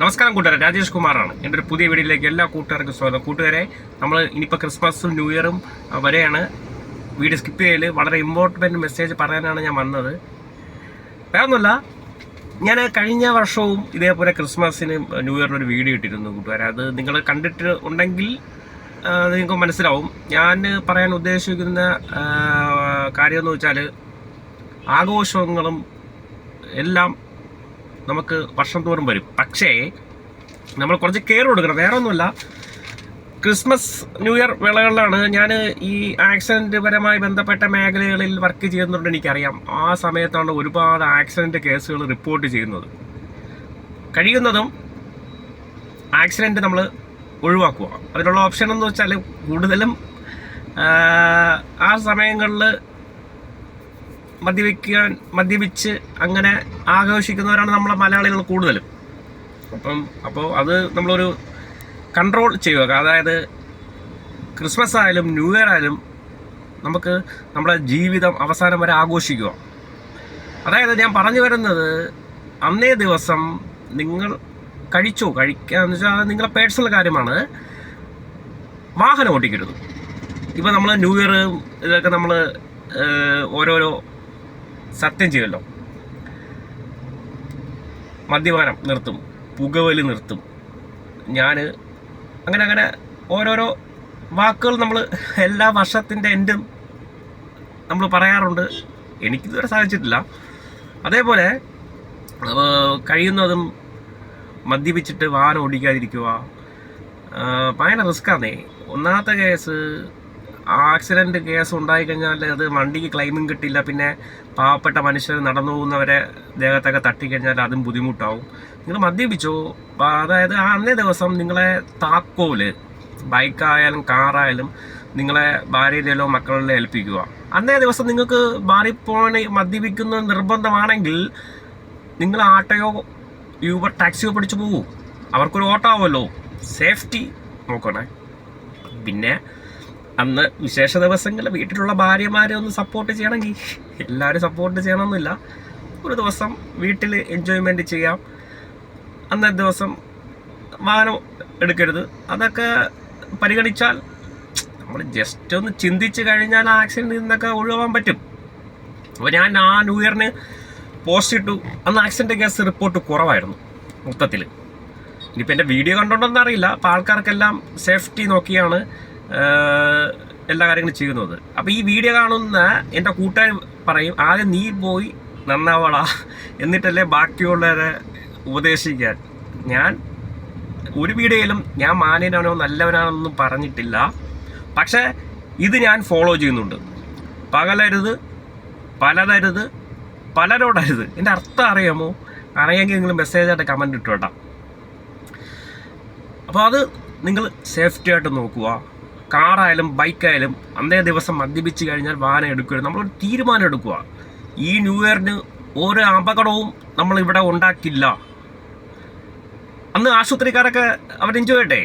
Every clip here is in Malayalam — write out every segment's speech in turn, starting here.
നമസ്കാരം കൂട്ടുകാരെ രാജേഷ് കുമാറാണ്. എന്റെ ഒരു പുതിയ വീഡിയോയിലേക്ക് എല്ലാ കൂട്ടുകാർക്കും സ്വാഗതം. കൂട്ടുകാരെ നമ്മൾ ഇനിയിപ്പോൾ ക്രിസ്മസും ന്യൂ ഇയറും വരെയാണ് വീഡിയോ സ്കിപ്പ് ചെയ്യൽ വളരെ ഇമ്പോർട്ടന്റ് മെസ്സേജ് പറയാനാണ് ഞാൻ വന്നത്. വേറൊന്നുമല്ല ഞാൻ കഴിഞ്ഞ വർഷവും ഇതേപോലെ ക്രിസ്മസിന് ന്യൂ ഇയറിന് ഒരു വീഡിയോ ഇട്ടിരുന്നു കൂട്ടുകാരെ. അത് നിങ്ങൾ കണ്ടിട്ട് ഉണ്ടെങ്കിൽ നിങ്ങൾക്ക് മനസ്സിലാവും. ഞാൻ പറയാൻ ഉദ്ദേശിക്കുന്ന കാര്യമെന്ന് വെച്ചാൽ ആഘോഷങ്ങളും എല്ലാം നമുക്ക് വർഷം തോറും വരും. പക്ഷേ നമ്മൾ കുറച്ച് കെയർ കൊടുക്കണം. വേറെ ഒന്നുമില്ല ക്രിസ്മസ് ന്യൂ ഇയർ വേളകളിലാണ് ഞാൻ ഈ ആക്സിഡന്റ് പരമായി ബന്ധപ്പെട്ട മേഖലകളിൽ വർക്ക് ചെയ്യുന്നുണ്ട് എനിക്കറിയാം. ആ സമയത്താണ് ഒരുപാട് ആക്സിഡന്റ് കേസുകൾ റിപ്പോർട്ട് ചെയ്യുന്നത്. കഴിയുന്നതും ആക്സിഡന്റ് നമ്മൾ ഒഴിവാക്കുക. അതിനുള്ള ഓപ്ഷൻ എന്ന് വെച്ചാൽ കൂടുതലും ആ, ആ സമയങ്ങളിൽ മദ്യപിക്കാൻ മദ്യപിച്ച് അങ്ങനെ ആഘോഷിക്കുന്നവരാണ് നമ്മളെ മലയാളികൾ കൂടുതലും. അപ്പം അപ്പോൾ അത് നമ്മളൊരു കൺട്രോൾ ചെയ്യുക. അതായത് ക്രിസ്മസ് ആയാലും ന്യൂ ഇയർ ആയാലും നമുക്ക് നമ്മുടെ ജീവിതം അവസാനം വരെ ആഘോഷിക്കുക. അതായത് ഞാൻ പറഞ്ഞു വരുന്നത് അന്നേ ദിവസം നിങ്ങൾ കഴിച്ചോ? കഴിക്കുക എന്ന് വെച്ചാൽ നിങ്ങളുടെ പേഴ്സണൽ കാര്യമാണ്. വാഹനം ഓടിക്കരുത്. ഇപ്പം നമ്മൾ ന്യൂ ഇയർ ഇതൊക്കെ നമ്മൾ ഓരോരോ സത്യം ചെയ്യല്ലോ. മദ്യപാനം നിർത്തും പുകവലി നിർത്തും. ഞാൻ അങ്ങനെ അങ്ങനെ ഓരോരോ വാക്കുകൾ നമ്മൾ എല്ലാ വർഷത്തിന്റെ എൻഡും നമ്മൾ പറയാറുണ്ട്. എനിക്കിതുവരെ സാധിച്ചിട്ടില്ല. അതേപോലെ കഴിയുന്നതും മദ്യപിച്ചിട്ട് വാഹനം ഓടിക്കാതിരിക്കുക ഭയങ്കര റിസ്ക്കാന്നേ. ഒന്നാമത്തെ കേസ് ആക്സിഡന്റ് കേസ് ഉണ്ടായിക്കഴിഞ്ഞാൽ അത് വണ്ടിക്ക് ക്ലെയിമും കിട്ടില്ല പിന്നെ പാവപ്പെട്ട മനുഷ്യർ നടന്നു പോകുന്നവരെ ദേഹത്തൊക്കെ തട്ടിക്കഴിഞ്ഞാൽ അതും ബുദ്ധിമുട്ടാവും. നിങ്ങൾ മദ്യപിച്ചോ? അതായത് അന്നേ ദിവസം നിങ്ങളെ താക്കോൽ ബൈക്കായാലും കാറായാലും നിങ്ങളെ ഭാര്യയിലോ മക്കളിലോ ഏൽപ്പിക്കുക. അന്നേ ദിവസം നിങ്ങൾക്ക് ഭാര്യ പോണ മദ്യപിക്കുന്ന നിർബന്ധമാണെങ്കിൽ നിങ്ങൾ ആട്ടയോ യൂബർ ടാക്സിയോ പിടിച്ചു പോകൂ. അവർക്കൊരു ഓട്ടോ ആവുമല്ലോ സേഫ്റ്റി നോക്കണേ. പിന്നെ അന്ന് വിശേഷ ദിവസങ്ങളിൽ വീട്ടിലുള്ള ഭാര്യമാരെ ഒന്ന് സപ്പോർട്ട് ചെയ്യണമെങ്കിൽ എല്ലാവരും സപ്പോർട്ട് ചെയ്യണമെന്നില്ല. ഒരു ദിവസം വീട്ടിൽ എൻജോയ്മെന്റ് ചെയ്യാം. അന്നേ ദിവസം വാഹനം എടുക്കരുത്. അതൊക്കെ പരിഗണിച്ചാൽ നമ്മൾ ജസ്റ്റ് ഒന്ന് ചിന്തിച്ച് കഴിഞ്ഞാൽ ആക്സിഡന്റിൽ നിന്നൊക്കെ ഒഴിവാൻ പറ്റും. അപ്പോൾ ഞാൻ ആ ന്യൂ ഇയറിന് പോസ്റ്റ് ഇട്ടു. അന്ന് ആക്സിഡന്റ് കേസ് റിപ്പോർട്ട് കുറവായിരുന്നു മൊത്തത്തിൽ. ഇനിയിപ്പോൾ എന്റെ വീഡിയോ കണ്ടോണ്ടെന്ന് അറിയില്ല. അപ്പോൾ ആൾക്കാർക്കെല്ലാം സേഫ്റ്റി നോക്കിയാണ്. എല്ലാ കാര്യങ്ങളും ചെയ്യുന്നത്. അപ്പോൾ ഈ വീഡിയോ കാണുന്ന എന്റെ കൂട്ടുകാർ പറയും ആദ്യം നീ പോയി നന്നാവളാ എന്നിട്ടല്ലേ ബാക്കിയുള്ളവരെ ഉപദേശിക്കാൻ. ഞാൻ ഒരു വീഡിയോയിലും ഞാൻ മാന്യനാണോ നല്ലവനാണെന്നൊന്നും പറഞ്ഞിട്ടില്ല. പക്ഷേ ഇത് ഞാൻ ഫോളോ ചെയ്യുന്നുണ്ട്. പകലരുത് പലതരുത് പലരോടരുത്. എന്റെ അർത്ഥം അറിയാമോ? അറിയാമെങ്കിൽ നിങ്ങൾ മെസ്സേജായിട്ട് കമന്റ് ഇട്ടു കേട്ടോ അപ്പോൾ അത് നിങ്ങൾ സേഫ്റ്റി ആയിട്ട് നോക്കുക. കാറായാലും ബൈക്കായാലും അന്നേ ദിവസം മദ്യപിച്ച് കഴിഞ്ഞാൽ വാഹനം എടുക്കരുത് നമ്മളൊരു തീരുമാനം എടുക്കുക. ഈ ന്യൂ ഇയറിന് ഓരോ അപകടവും നമ്മൾ ഇവിടെ ഉണ്ടാക്കില്ല. അന്ന് ആശുപത്രിക്കാരൊക്കെ അവർ എൻജോയ് ചെയ്യട്ടെ?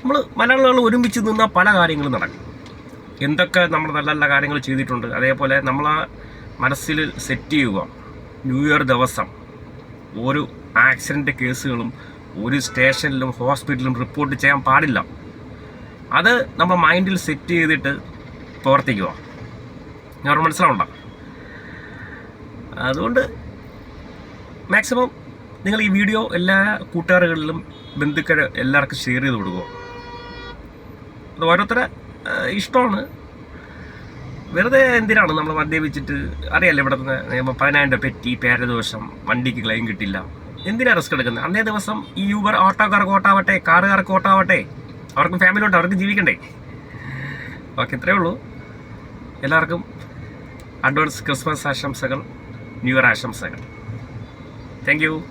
നമ്മൾ മലയാളികൾ ഒരുമിച്ച് നിന്നാൽ പല കാര്യങ്ങളും നടക്കും. എന്തൊക്കെ നമ്മൾ നല്ല നല്ല കാര്യങ്ങൾ ചെയ്തിട്ടുണ്ട്. അതേപോലെ നമ്മൾ ആ മനസ്സിൽ സെറ്റ് ചെയ്യുക. ന്യൂ ഇയർ ദിവസം ഓരോ ആക്സിഡന്റ് കേസുകളും ഒരു സ്റ്റേഷനിലും ഹോസ്പിറ്റലിലും റിപ്പോർട്ട് ചെയ്യാൻ പാടില്ല. അത് നമ്മൾ മൈൻഡിൽ സെറ്റ് ചെയ്തിട്ട് പ്രവർത്തിക്കുക. ഞാൻ മനസ്സിലാവണ്ട. അതുകൊണ്ട് മാക്സിമം നിങ്ങൾ ഈ വീഡിയോ എല്ലാ കൂട്ടുകാരുകളിലും ബന്ധുക്കൾ എല്ലാവർക്കും ഷെയർ ചെയ്ത് കൊടുക്കുക. അത് ഓരോരുത്തരെ ഇഷ്ടമാണ്. വെറുതെ എന്തിനാണ് നമ്മൾ മദ്യപിച്ചിട്ട്? അറിയാലോ ഇവിടെ നിന്ന് പതിനായിരം രൂപ പെറ്റി പേരദോഷം വണ്ടിക്ക് ക്ലെയിം കിട്ടില്ല. എന്തിനാ റിസ്ക് എടുക്കുന്നത്? അന്നേ ദിവസം ഈ യൂബർ ഓട്ടോക്കാർക്ക് ഓട്ടാവട്ടെ കാറുകാർക്ക് ഓട്ടാവട്ടെ അവർക്കും ഫാമിലി ഉണ്ട് അവർക്ക് ജീവിക്കണ്ടേ? ഓക്കെ ഇത്രയേ ഉള്ളൂ. എല്ലാവർക്കും അഡ്വാൻസ് ക്രിസ്മസ് ആശംസകൾ ന്യൂ ഇയർ ആശംസകൾ. Thank you